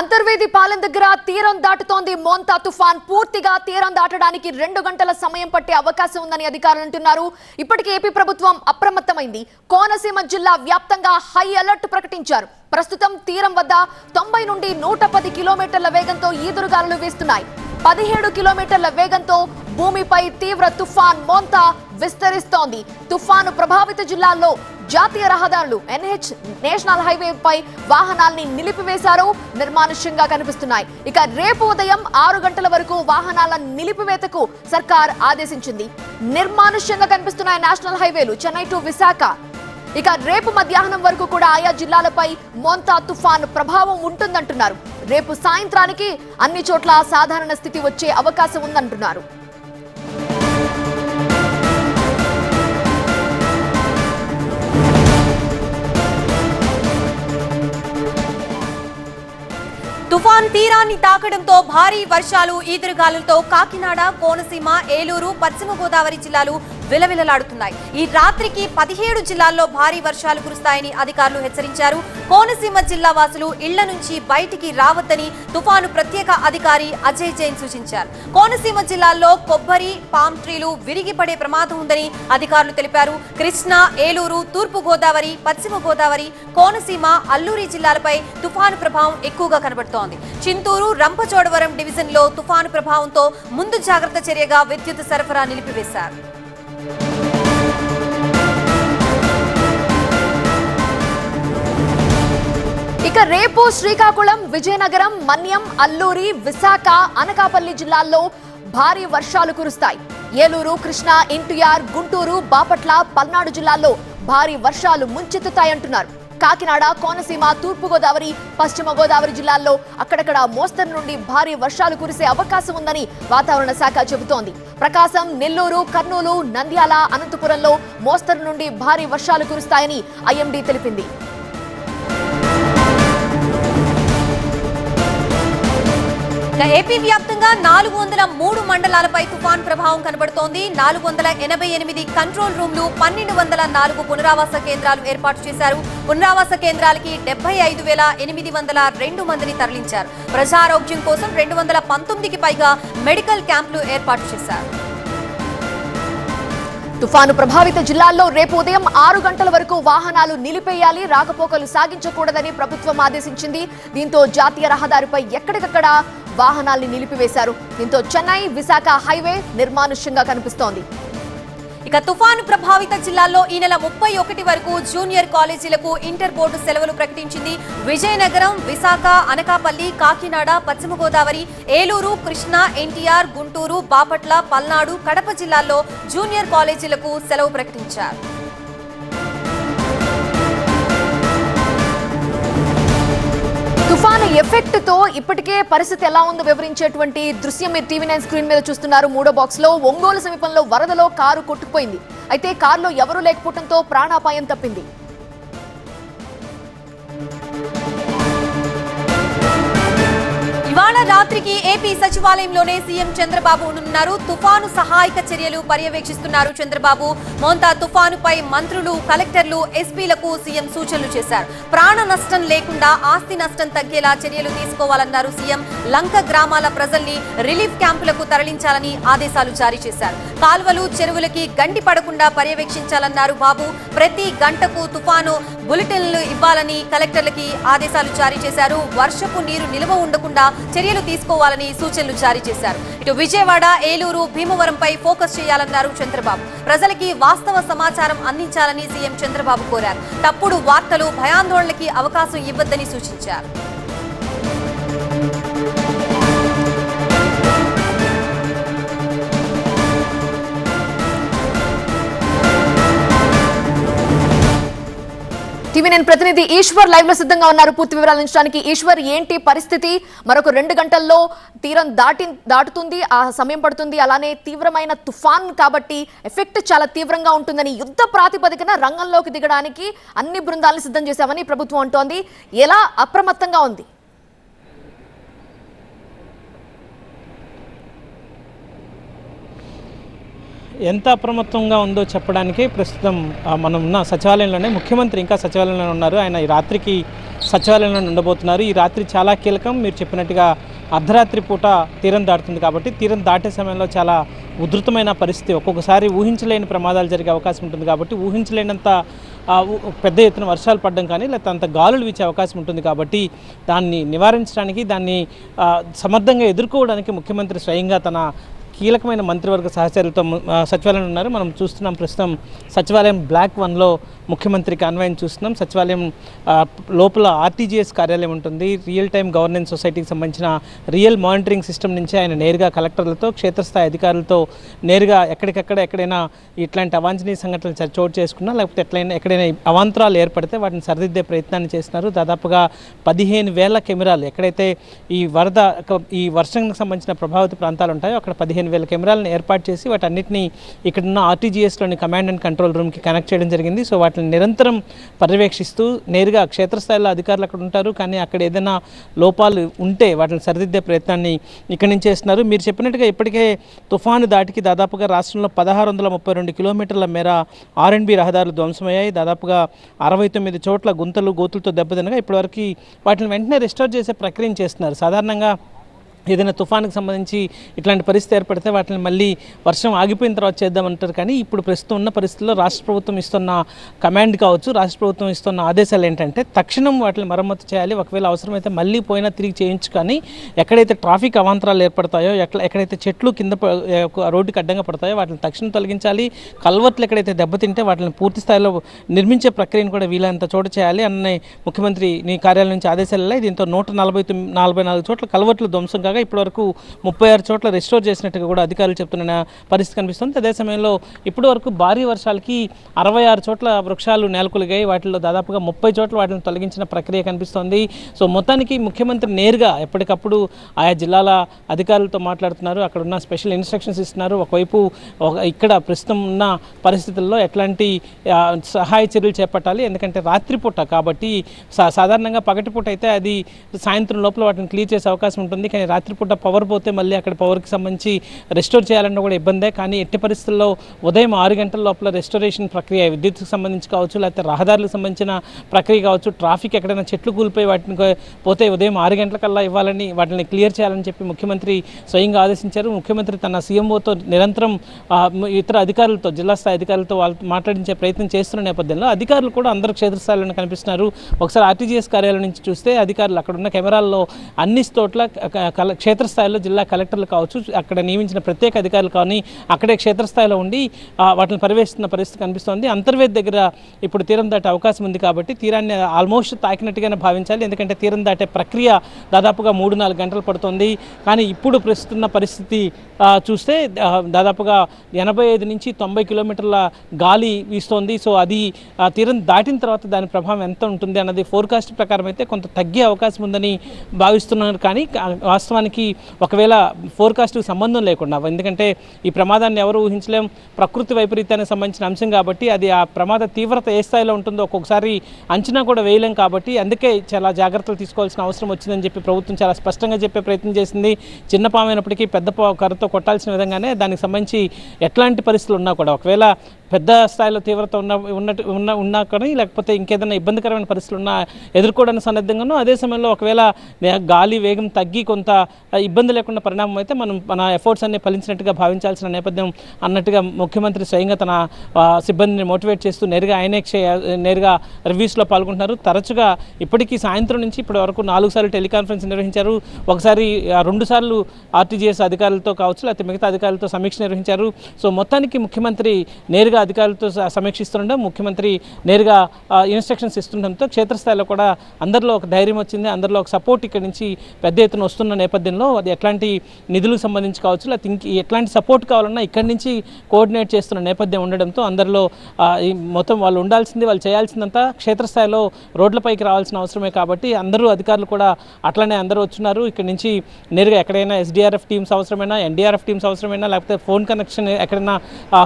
అంతర్వేది పాలెం దగ్గర తీరం దాటుతోంది మోంతా తుఫాన్. పూర్తిగా తీరం దాటడానికి రెండు గంటల సమయం పట్టే అవకాశం ఉందని అధికారులు అంటున్నారు. ఇప్పటికే ఏపీ ప్రభుత్వం అప్రమత్తమైంది. కోనసీమ జిల్లా వ్యాప్తంగా హై అలర్ట్ ప్రకటించారు. ప్రస్తుతం తీరం వద్ద తొంభై నుండి నూట పది కిలోమీటర్ల వేగంతో ఈదురుగాలులు వీస్తున్నాయి. పదిహేడు కిలోమీటర్ల వేగంతో భూమిపై తీవ్ర తుఫాన్ మోంతా విస్తరిస్తోంది. తుఫాను ప్రభావిత జిల్లాల్లో జాతీయ రహదారులు ఎన్హెచ్ నేషనల్ హైవే పై వాహనాల్ని నిలిపివేశారు. నిర్మానుష్యంగా కనిపిస్తున్నాయి. ఇక రేపు ఉదయం ఆరు గంటల వరకు వాహనాల నిలిపివేతకు సర్కార్ ఆదేశించింది. నిర్మానుష్యంగా కనిపిస్తున్నాయి నేషనల్ హైవేలు. చెన్నై టు విశాఖ ఇక రేపు మధ్యాహ్నం వరకు కూడా ఆయా జిల్లాలపై మోంతా తుఫాన్ ప్రభావం ఉంటుందంటున్నారు. రేపు సాయంత్రానికి అన్ని చోట్ల సాధారణ స్థితి వచ్చే అవకాశం ఉందంటున్నారు. తుఫాన్ తీరాన్ని తాకడంతో భారీ వర్షాలు ఈదురుగాలులతో కాకినాడ కోనసీమ ఏలూరు పశ్చిమ గోదావరి జిల్లాలు విలవిలలాడుతున్నాయి. ఈ రాత్రికి పదిహేడు జిల్లాల్లో భారీ వర్షాలు కురుస్తాయని అధికారులు హెచ్చరించారు. కోనసీమ జిల్లా వాసులు ఇళ్ళ నుంచి బయటికి రావద్దని తుఫాను ప్రత్యేక అధికారి అజయ్ జైన్ సూచించారు. కోనసీమ జిల్లాల్లో కొబ్బరి పామ్ ట్రీలు విరిగిపడే ప్రమాదం ఉందని అధికారులు తెలిపారు. కృష్ణా ఏలూరు తూర్పు గోదావరి పశ్చిమ గోదావరి కోనసీమ అల్లూరి జిల్లాలపై తుఫాను ప్రభావం ఎక్కువగా కనబడుతోంది. చింతూరు రంపచోడవరం డివిజన్లో తుఫాను ప్రభావంతో ముందు జాగ్రత్త చర్యగా విద్యుత్ సరఫరా నిలిపివేశారు. ఇక రేపు శ్రీకాకుళం విజయనగరం మన్యం అల్లూరి విశాఖ అనకాపల్లి జిల్లాల్లో భారీ వర్షాలు కురుస్తాయి. ఏలూరు కృష్ణా ఎన్టీఆర్ గుంటూరు బాపట్ల పల్నాడు జిల్లాల్లో భారీ వర్షాలు ముంచెత్తుతాయంటున్నారు. కాకినాడ కోనసీమ తూర్పుగోదావరి పశ్చిమ గోదావరి జిల్లాల్లో అక్కడక్కడ మోస్తరు నుండి భారీ వర్షాలు కురిసే అవకాశం ఉందని వాతావరణ శాఖ చెబుతోంది. ప్రకాశం నెల్లూరు కర్నూలు నంద్యాల అనంతపురంలో మోస్తరు నుండి భారీ వర్షాలు కురుస్తాయని ఐఎండీ తెలిపింది. ఇక ఏపీ వ్యాప్తంగా నాలుగు వందల మూడు మండలాలపై తుఫాన్ ప్రభావం కనబడుతోంది. నాలుగు వందల ఎనభై ఎనిమిది కంట్రోల్ రూమ్లు పన్నెండు వందల నాలుగు పునరావాస కేంద్రాలు ఏర్పాటు చేశారు. పునరావాస కేంద్రాలకి డెబ్బై ఐదు వేల ఎనిమిది వందల రెండు మందిని తరలించారు. ప్రజారోగ్యం కోసం రెండు వందల పంతొమ్మిదికి పైగా మెడికల్ క్యాంపులు ఏర్పాటు చేశారు. తుఫాను ప్రభావిత జిల్లాల్లో రేపు ఉదయం ఆరు గంటల వరకు వాహనాలు నిలిపేయాలి రాకపోకలు సాగించకూడదని ప్రభుత్వం ఆదేశించింది. దీంతో జాతీయ రహదారిపై ఎక్కడికక్కడ వాహనాల్ని నిలిపివేశారు. దీంతో చెన్నై విశాఖ హైవే నిర్మానుష్యంగా కనిపిస్తోంది. ఇక తుఫాను ప్రభావిత జిల్లాల్లో ఈ నెల ముప్పై ఒకటి వరకు జూనియర్ కాలేజీలకు ఇంటర్ బోర్డు సెలవులు ప్రకటించింది విజయనగరం విశాఖ అనకాపల్లి కాకినాడ పశ్చిమ గోదావరి ఏలూరు కృష్ణా ఎన్టీఆర్ గుంటూరు బాపట్ల పల్నాడు కడప జిల్లాల్లో జూనియర్ కాలేజీలకు సెలవు ప్రకటించారు. తుఫాను ఎఫెక్ట్తో ఇప్పటికే పరిస్థితి ఎలా ఉందో వివరించేటువంటి దృశ్యం మీరు టీవీ నైన్ స్క్రీన్ మీద చూస్తున్నారు. మూడో బాక్స్లో ఒంగోలు సమీపంలో వరదలో కారు కొట్టుకుపోయింది. అయితే కారులో ఎవరూ లేకపోవడంతో ప్రాణాపాయం తప్పింది. రాత్రికి ఏపీ సచివాలయంలోనే సీఎం చంద్రబాబు ఉన్నారు. తుఫాను సహాయక చర్యలు పర్యవేక్షిస్తున్నారు చంద్రబాబు. మోంతా తుఫానుపై మంత్రులు కలెక్టర్లు ఎస్పీలకు సీఎం సూచనలు చేశారు. ప్రాణ నష్టం లేకుండా ఆస్తి నష్టం తగ్గేలా చర్యలు తీసుకోవాలన్నారు సీఎం. లంక గ్రామాల ప్రజల్ని రిలీఫ్ క్యాంపులకు తరలించాలని ఆదేశాలు జారీ చేశారు. కాల్వలు చెరువులకి గండి పడకుండా పర్యవేక్షించాలన్నారు బాబు. ప్రతి గంటకు తుఫాను బులెటిన్లు ఇవ్వాలని కలెక్టర్లకి ఆదేశాలు జారీ చేశారు. వర్షపు నీరు నిల్వ ఉండకుండా చర్యలు తీసుకోవాలని సూచనలు జారీ చేశారు. ఇటు విజయవాడ ఏలూరు భీమవరంపై ఫోకస్ చేయాలన్నారు చంద్రబాబు. ప్రజలకి వాస్తవ సమాచారం అందించాలని సీఎం చంద్రబాబు కోరారు. తప్పుడు వార్తలు భయాందోళనకి అవకాశం ఇవ్వద్దని సూచించారు. టీవీ నేను ప్రతినిధి ఈశ్వర్ లైవ్లో సిద్ధంగా ఉన్నారు. పూర్తి వివరాలు అందించడానికి ఈశ్వర్ ఏంటి పరిస్థితి? మరొక రెండు గంటల్లో తీరం దాటి దాటుతుంది ఆ సమయం పడుతుంది. అలానే తీవ్రమైన తుఫాన్ కాబట్టి ఎఫెక్ట్ చాలా తీవ్రంగా ఉంటుందని యుద్ధ ప్రాతిపదికన రంగంలోకి దిగడానికి అన్ని బృందాలను సిద్ధం చేశామని ప్రభుత్వం అంటోంది. ఎలా అప్రమత్తంగా ఉంది? ఎంత అప్రమత్తంగా ఉందో చెప్పడానికి ప్రస్తుతం మనం ఉన్న సచివాలయంలోనే ముఖ్యమంత్రి ఇంకా సచివాలయంలో ఉన్నారు. ఆయన ఈ రాత్రికి సచివాలయంలో ఉండబోతున్నారు. ఈ రాత్రి చాలా కీలకం. మీరు చెప్పినట్టుగా అర్ధరాత్రి పూట తీరం దాటుతుంది కాబట్టి తీరం దాటే సమయంలో చాలా ఉధృతమైన పరిస్థితి. ఒక్కొక్కసారి ఊహించలేని ప్రమాదాలు జరిగే అవకాశం ఉంటుంది కాబట్టి ఊహించలేనంత పెద్ద ఎత్తున వర్షాలు పడడం కానీ లేకపోతే అంత గాలులు వీచే అవకాశం ఉంటుంది కాబట్టి దాన్ని నివారించడానికి దాన్ని సమర్థంగా ఎదుర్కోవడానికి ముఖ్యమంత్రి స్వయంగా తన కీలకమైన మంత్రివర్గ సహచరులతో సచివాలయం ఉన్నారు. మనం చూస్తున్నాం ప్రస్తుతం సచివాలయం బ్లాక్ వన్లో ముఖ్యమంత్రికి అన్వయం చూస్తున్నాం. సచివాలయం లోపల ఆర్టీజీఎస్ కార్యాలయం ఉంటుంది. రియల్ టైం గవర్నెన్స్ సొసైటీకి సంబంధించిన రియల్ మానిటరింగ్ సిస్టమ్ నుంచి ఆయన నేరుగా కలెక్టర్లతో క్షేత్రస్థాయి అధికారులతో నేరుగా ఎక్కడికక్కడ ఎక్కడైనా ఇట్లాంటి అవాంఛనీయ సంఘటనలు చోటు చేసుకున్నా లేకపోతే ఎట్లయినా ఎక్కడైనా అవాంతరాలు ఏర్పడితే వాటిని సరిదిద్దే ప్రయత్నాన్ని చేస్తున్నారు. దాదాపుగా పదిహేను వేల కెమెరాలు ఎక్కడైతే ఈ వరద ఈ వర్షంకి సంబంధించిన ప్రభావిత ప్రాంతాలు ఉంటాయో అక్కడ పదిహేను వేల కెమెరాలను ఏర్పాటు చేసి వాటన్నిటిని ఇక్కడున్న ఆర్టీజీఎస్లోని కమాండ్ అండ్ కంట్రోల్ రూమ్కి కనెక్ట్ చేయడం జరిగింది. సో వాటిని నిరంతరం పర్యవేక్షిస్తూ నేరుగా క్షేత్రస్థాయిలో అధికారులు అక్కడ ఉంటారు. కానీ అక్కడ ఏదైనా లోపాలు ఉంటే వాటిని సరిదిద్దే ప్రయత్నాన్ని ఇక్కడి నుంచి చేస్తున్నారు. మీరు చెప్పినట్టుగా ఇప్పటికే తుఫాను దాటికి దాదాపుగా రాష్ట్రంలో పదహారు వందల ముప్పై రెండు కిలోమీటర్ల మేర ఆర్ఎండ్బి రహదారులు ధ్వంసమయ్యాయి. దాదాపుగా అరవై తొమ్మిది చోట్ల గుంతలు గోతులతో దెబ్బతినగా ఇప్పటివరకు వాటిని వెంటనే రిస్టోర్ చేసే ప్రక్రియను చేస్తున్నారు. సాధారణంగా ఏదైనా తుఫానుకు సంబంధించి ఇట్లాంటి పరిస్థితి ఏర్పడితే వాటిని మళ్ళీ వర్షం ఆగిపోయిన తర్వాత చేద్దామంటారు. కానీ ఇప్పుడు ప్రస్తుతం ఉన్న పరిస్థితుల్లో రాష్ట్ర ప్రభుత్వం ఇస్తున్న కమాండ్ కావచ్చు రాష్ట్ర ప్రభుత్వం ఇస్తున్న ఆదేశాలు ఏంటంటే తక్షణం వాటిని మరమ్మతు చేయాలి. ఒకవేళ అవసరమైతే మళ్ళీ పోయినా తిరిగి చేయించు కానీ ఎక్కడైతే ట్రాఫిక్ అవాంతరాలు ఏర్పడతాయో ఎట్లా ఎక్కడైతే చెట్లు కింద ఒక రోడ్డుకి అడ్డంగా పడతాయో వాటిని తక్షణం తొలగించాలి. కల్వర్ట్లు ఎక్కడైతే దెబ్బతింటే వాటిని పూర్తి స్థాయిలో నిర్మించే ప్రక్రియను కూడా వీలైనంత చోటు చేయాలి అన్న ముఖ్యమంత్రి నీ కార్యాలయం నుంచి ఆదేశాలు దీంతో నూట నలభై తొమ్మిది నలభై నాలుగు చోట్ల కల్వర్ట్లు ధ్వంసం కాగా ఇప్పటివరకు ముప్పై ఆరు చోట్ల రెస్టోర్ చేసినట్టుగా కూడా అధికారులు చెప్తున్న పరిస్థితి కనిపిస్తుంది. అదే సమయంలో ఇప్పటి వరకు భారీ వర్షాలకి అరవై ఆరు చోట్ల వృక్షాలు నేలకొలిగాయి. వాటిలో దాదాపుగా ముప్పై చోట్ల వాటిని తొలగించిన ప్రక్రియ కనిపిస్తోంది. సో మొత్తానికి ముఖ్యమంత్రి నేరుగా ఎప్పటికప్పుడు ఆయా జిల్లాల అధికారులతో మాట్లాడుతున్నారు. అక్కడ ఉన్న స్పెషల్ ఇన్స్ట్రక్షన్స్ ఇస్తున్నారు. ఒకవైపు ఒక- ఇక్కడ ప్రస్తుతం ఉన్న పరిస్థితుల్లో ఎట్లాంటి సహాయ చర్యలు చేపట్టాలి. ఎందుకంటే రాత్రిపూట కాబట్టి సాధారణంగా పగటిపూట అయితే అది సాయంత్రం లోపల వాటిని క్లియర్ చేసే అవకాశం ఉంటుంది. కానీ రాత్రిపూట పవర్ పోతే మళ్ళీ అక్కడ పవర్కి సంబంధించి రెస్టోర్ చేయాలన్నా కూడా ఇబ్బందే. కానీ ఎట్టి పరిస్థితుల్లో ఉదయం ఆరు గంటల లోపల రెస్టోరేషన్ ప్రక్రియ విద్యుత్కి సంబంధించి కావచ్చు లేకపోతే రహదారులకు సంబంధించిన ప్రక్రియ కావచ్చు ట్రాఫిక్ ఎక్కడైనా చెట్లు కూలిపోయి వాటిని పోతే ఉదయం ఆరు గంటలకల్లా ఇవ్వాలని వాటిని క్లియర్ చేయాలని చెప్పి ముఖ్యమంత్రి స్వయంగా ఆదేశించారు. ముఖ్యమంత్రి తన సీఎంఓతో నిరంతరం ఇతర అధికారులతో జిల్లా స్థాయి అధికారులతో వాళ్ళతో మాట్లాడించే ప్రయత్నం చేస్తున్న నేపథ్యంలో అధికారులు కూడా అందరూ క్షేత్రస్థాయిలో కనిపిస్తున్నారు. ఒకసారి ఆర్టీజీఎస్ కార్యాలయం నుంచి చూస్తే అధికారులు అక్కడ ఉన్న కెమెరాల్లో అన్ని చోట్ల క- కల క్షేత్రస్థాయిలో జిల్లా కలెక్టర్లు కావచ్చు అక్కడ నియమించిన ప్రత్యేక అధికారులు కానీ అక్కడే క్షేత్రస్థాయిలో ఉండి వాటిని పర్యవేక్షిస్తున్న పరిస్థితి కనిపిస్తోంది. అంతర్వేది దగ్గర ఇప్పుడు తీరం దాటే అవకాశం ఉంది కాబట్టి తీరాన్ని ఆల్మోస్ట్ తాకినట్టుగానే భావించాలి. ఎందుకంటే తీరం దాటే ప్రక్రియ దాదాపుగా మూడు నాలుగు గంటలు పడుతుంది. కానీ ఇప్పుడు ప్రస్తున్న పరిస్థితి చూస్తే దాదాపుగా ఎనభై ఐదు నుంచి తొంభై కిలోమీటర్ల గాలి వీస్తోంది. సో అది ఆ తీరం దాటిన తర్వాత దాని ప్రభావం ఎంత ఉంటుంది అన్నది ఫోర్కాస్ట్ ప్రకారం అయితే కొంత తగ్గే అవకాశం ఉందని భావిస్తున్నారు. కానీ వాస్తవానికి ఒకవేళ ఫోర్కాస్ట్కి సంబంధం లేకుండా ఎందుకంటే ఈ ప్రమాదాన్ని ఎవరు ఊహించలేం. ప్రకృతి వైపరీత్యానికి సంబంధించిన అంశం కాబట్టి అది ఆ ప్రమాద తీవ్రత ఏ స్థాయిలో ఉంటుందో ఒక్కొక్కసారి అంచనా కూడా వేయలేం కాబట్టి అందుకే చాలా జాగ్రత్తలు తీసుకోవాల్సిన అవసరం వచ్చిందని చెప్పి ప్రభుత్వం చాలా స్పష్టంగా చెప్పే ప్రయత్నం చేసింది. చిన్న పాము అయినప్పటికీ పెద్ద పాము కర్రతో కొట్టాల్సిన విధంగానే దానికి సంబంధించి ఎట్లాంటి పరిస్థితులు ఉన్నా కూడా ఒకవేళ పెద్ద స్థాయిలో తీవ్రత ఉన్న ఉన్నట్టు ఉన్న ఉన్నా కానీ లేకపోతే ఇంకేదైనా ఇబ్బందికరమైన పరిస్థితులు ఉన్నా ఎదుర్కోవడానికి సన్నద్ధంగానూ అదే సమయంలో ఒకవేళ గాలి వేగం తగ్గి కొంత ఇబ్బంది లేకుండా పరిణామం అయితే మనం మన ఎఫర్ట్స్ అన్ని ఫలించినట్టుగా భావించాల్సిన నేపథ్యం అన్నట్టుగా ముఖ్యమంత్రి స్వయంగా తన సిబ్బందిని మోటివేట్ చేస్తూ నేరుగా ఆయనే నేరుగా రివ్యూస్లో పాల్గొంటున్నారు. తరచుగా ఇప్పటికీ సాయంత్రం నుంచి ఇప్పటి వరకు నాలుగు సార్లు టెలికాన్ఫరెన్స్ నిర్వహించారు. ఒకసారి రెండు సార్లు ఆర్టీజీఎస్ అధికారులతో కావచ్చు లేకపోతే మిగతా అధికారులతో సమీక్ష నిర్వహించారు. సో మొత్తానికి ముఖ్యమంత్రి నేరుగా అధికారులతో సమీక్షిస్తుండడం ముఖ్యమంత్రి నేరుగా ఇన్స్ట్రక్షన్స్ ఇస్తుండడంతో క్షేత్రస్థాయిలో కూడా అందరిలో ఒక ధైర్యం వచ్చింది. అందరిలో ఒక సపోర్ట్ ఇక్కడ నుంచి పెద్ద ఎత్తున వస్తున్న నేపథ్యంలో అది ఎట్లాంటి నిధులకు సంబంధించి కావచ్చు లేకపోతే ఎట్లాంటి సపోర్ట్ కావాలన్నా ఇక్కడి నుంచి కోఆర్డినేట్ చేస్తున్న నేపథ్యం ఉండడంతో అందరిలో మొత్తం వాళ్ళు ఉండాల్సింది వాళ్ళు చేయాల్సిందంతా క్షేత్రస్థాయిలో రోడ్లపైకి రావాల్సిన అవసరమే కాబట్టి అందరూ అధికారులు కూడా అట్లనే అందరూ వచ్చున్నారు. ఇక్కడ నుంచి నేరుగా ఎక్కడైనా ఎస్డిఆర్ఎఫ్ టీమ్స్ అవసరమైనా ఎన్డీఆర్ఎఫ్ టీమ్స్ అవసరమైనా లేకపోతే ఫోన్ కనెక్షన్ ఎక్కడైనా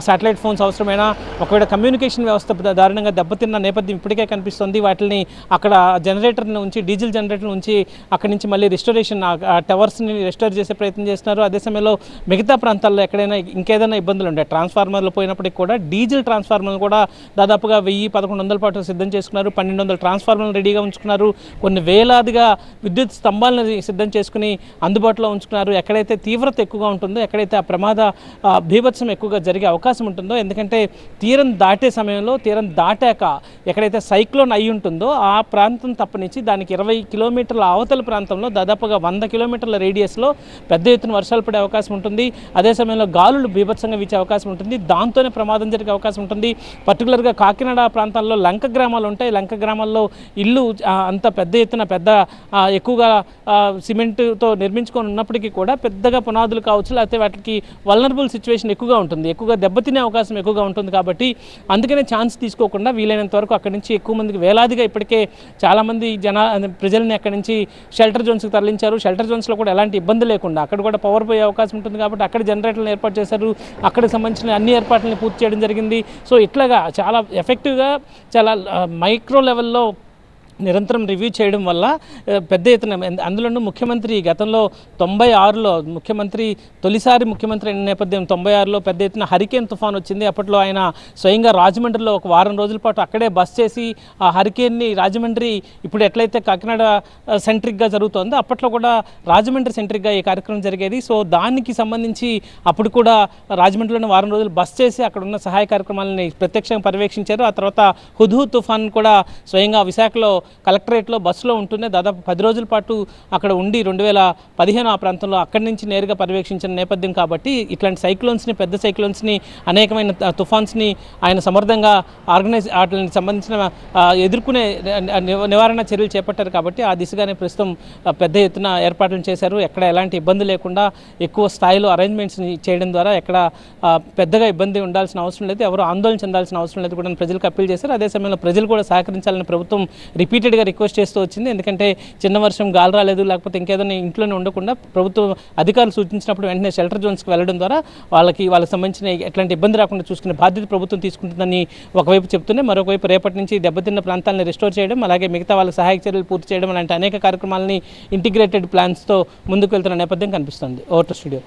శాటిలైట్ ఫోన్స్ అవసరమైనా ఒకవేళ కమ్యూనికేషన్ వ్యవస్థ దారుణంగా దెబ్బతిన్న నేపథ్యం ఇప్పటికే కనిపిస్తుంది. వాటిని అక్కడ జనరేటర్ని ఉంచి డీజిల్ జనరేటర్ ఉంచి అక్కడి నుంచి మళ్ళీ రిస్టోరేషన్ టవర్స్ని రెస్టోర్ చేసే ప్రయత్నం చేస్తున్నారు. అదే సమయంలో మిగతా ప్రాంతాల్లో ఎక్కడైనా ఇంకేదైనా ఇబ్బందులు ఉంటాయి ట్రాన్స్ఫార్మర్లు పోయినప్పటికీ కూడా డీజిల్ ట్రాన్స్ఫార్మర్లు కూడా దాదాపుగా వెయ్యి పదకొండు వందల పాటు సిద్ధం చేసుకున్నారు. పన్నెండు వందల ట్రాన్స్ఫార్మర్లు రెడీగా ఉంచుకున్నారు. కొన్ని వేలాదిగా విద్యుత్ స్తంభాలను సిద్ధం చేసుకుని అందుబాటులో ఉంచుకున్నారు. ఎక్కడైతే తీవ్రత ఎక్కువగా ఉంటుందో ఎక్కడైతే ఆ ప్రమాద భీభత్సం ఎక్కువగా జరిగే అవకాశం ఉంటుందో ఎందుకంటే తీరం దాటే సమయంలో తీరం దాటాక ఎక్కడైతే సైక్లోన్ అయి ఉంటుందో ఆ ప్రాంతం తప్పనించి దానికి ఇరవై కిలోమీటర్ల అవతల ప్రాంతంలో దాదాపుగా వంద కిలోమీటర్ల రేడియస్లో పెద్ద ఎత్తున వర్షాలు పడే అవకాశం ఉంటుంది. అదే సమయంలో గాలులు బీభత్సంగా వీచే అవకాశం ఉంటుంది. దాంతోనే ప్రమాదం జరిగే అవకాశం ఉంటుంది. పర్టికులర్గా కాకినాడ ప్రాంతాల్లో లంక గ్రామాలు ఉంటాయి. లంక గ్రామాల్లో ఇల్లు అంత పెద్ద ఎత్తున పెద్ద ఎక్కువగా సిమెంట్తో నిర్మించుకొని ఉన్నప్పటికీ కూడా పెద్దగా పునాదులు కావచ్చు లేకపోతే వాటికి వలనరబుల్ సిచ్యువేషన్ ఎక్కువగా ఉంటుంది. ఎక్కువగా దెబ్బతినే అవకాశం ఎక్కువగా ఉంటుంది కాబట్టి అందుకనే ఛాన్స్ తీసుకోకుండా వీలైనంత వరకు అక్కడి నుంచి ఎక్కువ మందికి వేలాదిగా ఇప్పటికే చాలామంది జన ప్రజల్ని అక్కడి నుంచి షెల్టర్ జోన్స్కి తరలించారు. షెల్టర్ జోన్స్లో కూడా ఎలాంటి ఇబ్బంది లేకుండా అక్కడ కూడా పవర్ పోయే అవకాశం ఉంటుంది కాబట్టి అక్కడ జనరేటర్లను ఏర్పాటు చేశారు. అక్కడికి సంబంధించిన అన్ని ఏర్పాట్లను పూర్తి చేయడం జరిగింది. సో ఇట్లాగా చాలా ఎఫెక్టివ్గా చాలా మైక్రో లెవెల్లో నిరంతరం రివ్యూ చేయడం వల్ల పెద్ద ఎత్తున అందులోనూ ముఖ్యమంత్రి గతంలో తొంభై ఆరులో ముఖ్యమంత్రి తొలిసారి ముఖ్యమంత్రి అయిన నేపథ్యం తొంభై ఆరులో పెద్ద ఎత్తున హరికేన్ తుఫాన్ వచ్చింది. అప్పట్లో ఆయన స్వయంగా రాజమండ్రిలో ఒక వారం రోజుల పాటు అక్కడే బస్ చేసి ఆ హరికేన్ని రాజమండ్రి ఇప్పుడు ఎట్లయితే కాకినాడ సెంట్రిక్గా జరుగుతోందో అప్పట్లో కూడా రాజమండ్రి సెంట్రిక్గా ఈ కార్యక్రమం జరిగేది. సో దానికి సంబంధించి అప్పుడు కూడా రాజమండ్రిలోని వారం రోజులు బస్ చేసి అక్కడ ఉన్న సహాయ కార్యక్రమాలని ప్రత్యక్షంగా పర్యవేక్షించారు. ఆ తర్వాత హుదూ తుఫాన్ కూడా స్వయంగా విశాఖలో కలెక్టరేట్లో బస్సులో ఉంటూనే దాదాపు పది రోజుల పాటు అక్కడ ఉండి రెండు వేల పదిహేను ఆ ప్రాంతంలో అక్కడి నుంచి నేరుగా పర్యవేక్షించిన నేపథ్యం కాబట్టి ఇట్లాంటి సైక్లోన్స్ని పెద్ద సైక్లోన్స్ని అనేకమైన తుఫాన్స్ని ఆయన సమర్థంగా ఆర్గనైజ్ వాటికి సంబంధించిన ఎదుర్కొనే నివారణ చర్యలు చేపట్టారు కాబట్టి ఆ దిశగానే ప్రస్తుతం పెద్ద ఎత్తున ఏర్పాట్లు చేశారు. ఎక్కడ ఎలాంటి ఇబ్బంది లేకుండా ఎక్కువ స్థాయిలో అరేంజ్మెంట్స్ని చేయడం ద్వారా ఎక్కడ పెద్దగా ఇబ్బంది ఉండాల్సిన అవసరం లేదు. ఎవరు ఆందోళన చెందాల్సిన అవసరం లేదు కూడా ప్రజలకు అప్పీల్ చేశారు. అదే సమయంలో ప్రజలు కూడా సహకరించాలని ప్రభుత్వం రిపీటెడ్గా రిక్వెస్ట్ చేస్తూ వచ్చింది. ఎందుకంటే చిన్న వర్షం గాలి రాలేదు లేకపోతే ఇంకేదైనా ఇంట్లోనే ఉండకుండా ప్రభుత్వం అధికారులు సూచించినప్పుడు వెంటనే షెల్టర్ జోన్స్కి వెళ్ళడం ద్వారా వాళ్ళకి వాళ్ళకి సంబంధించిన ఎట్లాంటి ఇబ్బంది రాకుండా చూసుకునే బాధ్యత ప్రభుత్వం తీసుకుంటుందని ఒకవైపు చెప్తూనే మరొకవైపు రేపటి నుంచి దెబ్బతిన్న ప్రాంతాలను రిస్టోర్ చేయడం అలాగే మిగతా వాళ్ళ సహాయక చర్యలు పూర్తి చేయడం అలాంటి అనేక కార్యక్రమాలని ఇంటిగ్రేటెడ్ ప్లాన్స్తో ముందుకు వెళ్తున్న నేపథ్యం కనిపిస్తుంది. Voter studio